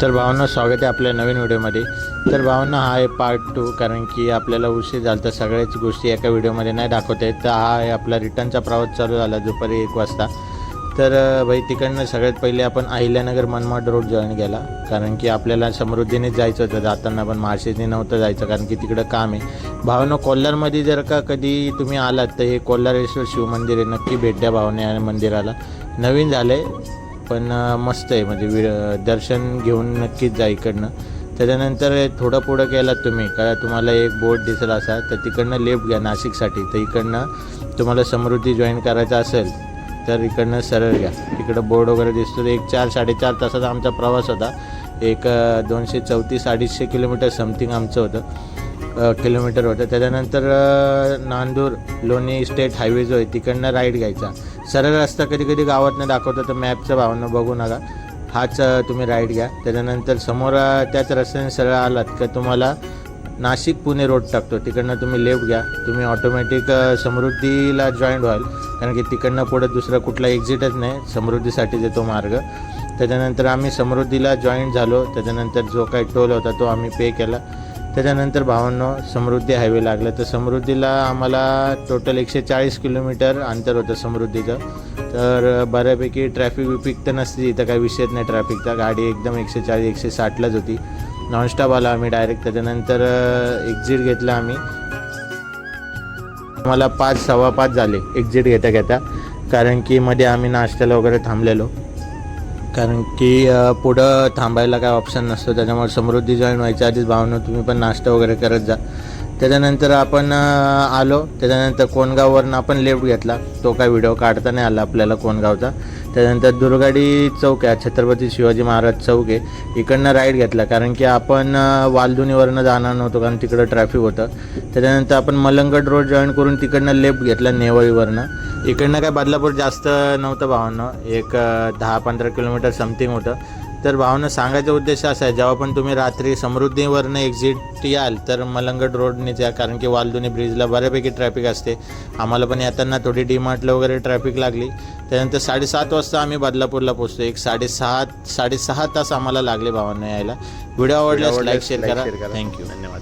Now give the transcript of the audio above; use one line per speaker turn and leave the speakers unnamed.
तर भावना स्वागत आहे आपल्या नवीन व्हिडिओमध्ये. तर भावना हा आहे पार्ट टू कारण की आपल्याला उशीर झाला तर सगळ्याच गोष्टी एका व्हिडिओमध्ये नाही दाखवत येत. तर हा आहे आपला रिटर्नचा प्रवास चालू झाला दुपारी एक वाजता. तर भाई तिकडनं सगळ्यात पहिले आपण अहिल्यानगर मनमाड रोड जॉईन केला. कारण की आपल्याला समृद्धीनेच जायचं होतं. जाताना पण मार्शेजने नव्हतं जायचं कारण की तिकडं काम आहे. भावना कोल्हारमध्ये जर का कधी तुम्ही आलात तर हे कोल्हारेश्वर शिवमंदिर आहे. नक्की भेट द्या भावना मंदिराला. नवीन झालं आहे पण मस्त आहे. म्हणजे वि दर्शन घेऊन नक्कीच जा इकडनं. त्याच्यानंतर थोडं पुढं गेलात तुम्ही का तुम्हाला एक बोट दिसला असा तर तिकडनं लेफ्ट घ्या नाशिकसाठी. तर इकडनं तुम्हाला समृद्धी जॉईन करायचं असेल तर इकडनं सरळ घ्या. इकडं बोर्ड वगैरे दिसतो. तर एक चार साडेचार तासाचा आमचा प्रवास होता. एक दोनशे चौतीस अडीचशे किलोमीटर समथिंग आमचं होतं. किलोमीटर होतं. त्याच्यानंतर नांदूर लोणी स्टेट हायवे जो आहे तिकडनं राईट घ्यायचा. सरळ रस्ता कधी कधी गावातनं दाखवतो तर मॅपच्या भावनं बघू नका. हाच तुम्ही राईट घ्या. त्याच्यानंतर समोर त्याच रस्त्याने सरळ आलात का तुम्हाला नाशिक पुणे रोड टाकतो. तिकडनं तुम्ही लेफ्ट घ्या. तुम्ही ऑटोमॅटिक समृद्धीला जॉईंट व्हाल. कारण की तिकडनं पुढं दुसरा कुठला एक्झिटच नाही. समृद्धीसाठी देतो मार्ग. त्याच्यानंतर आम्ही समृद्धीला जॉईंट झालो. त्याच्यानंतर जो काही टोल होता तो आम्ही पे केला. त्याच्यानंतर भावांनो समृद्धी हायवे लागला. तर समृद्धीला आम्हाला टोटल एकशे चाळीस किलोमीटर अंतर होतं समृद्धीचं. तर बऱ्यापैकी ट्रॅफिक विपिक तर नसते इथं काही विषयच नाही ट्रॅफिकचा गाडी एकदम एकशे चाळीस एकशे साठलाच होती. नॉनस्टॉप आला आम्ही डायरेक्ट त्याच्यानंतर एक्झिट घेतला आम्ही. मला पाच सव्वा पाच झाले एक्झिट घेता घेता कारण की मध्ये आम्ही नाश्त्याला वगैरे थांबलेलो. कारण की पुढं थांबायला काय ऑप्शन नसतो. त्याच्यामुळे समृद्धी जॉईन व्हायच्या आधीच भावना तुम्ही पण नाश्ता वगैरे करत जा. त्याच्यानंतर आपण आलो. त्याच्यानंतर कोणगाववरनं आपण लेफ्ट घेतला. तो काय व्हिडिओ काढता नाही आला आपल्याला कोणगावचा त्याच्यानंतर दुर्गाडी चौक आहे. छत्रपती शिवाजी महाराज चौक आहे. इकडनं राईट घेतला. कारण की आपण वालधुनीवरनं जाणार नव्हतो कारण तिकडं ट्रॅफिक होतं. त्याच्यानंतर आपण मलंगड रोड जॉईन करून तिकडनं लेफ्ट घेतला नेवळीवरनं. इकडनं काय बदलापूर जास्त नव्हतं भावानं. एक दहा पंधरा किलोमीटर समथिंग होतं. तर भावना सांगायचा उद्देश असा आहे जेव्हा पण तुम्ही रात्री समृद्धीवरनं एक्झिट याल तर मलंगड रोडनेच या कारण की वालदुनी ब्रिजला बऱ्यापैकी ट्रॅफिक असते. आम्हाला पण येताना थोडी डीमार्टला वगैरे ट्रॅफिक लागली. त्यानंतर साडेसात वाजता आम्ही बदलापूरला पोचतो एक साडेसहा साडेसहा तास आम्हाला लागले भावांना यायला. व्हिडिओ आवडल्यास लाईक शेअर करा. थँक्यू धन्यवाद.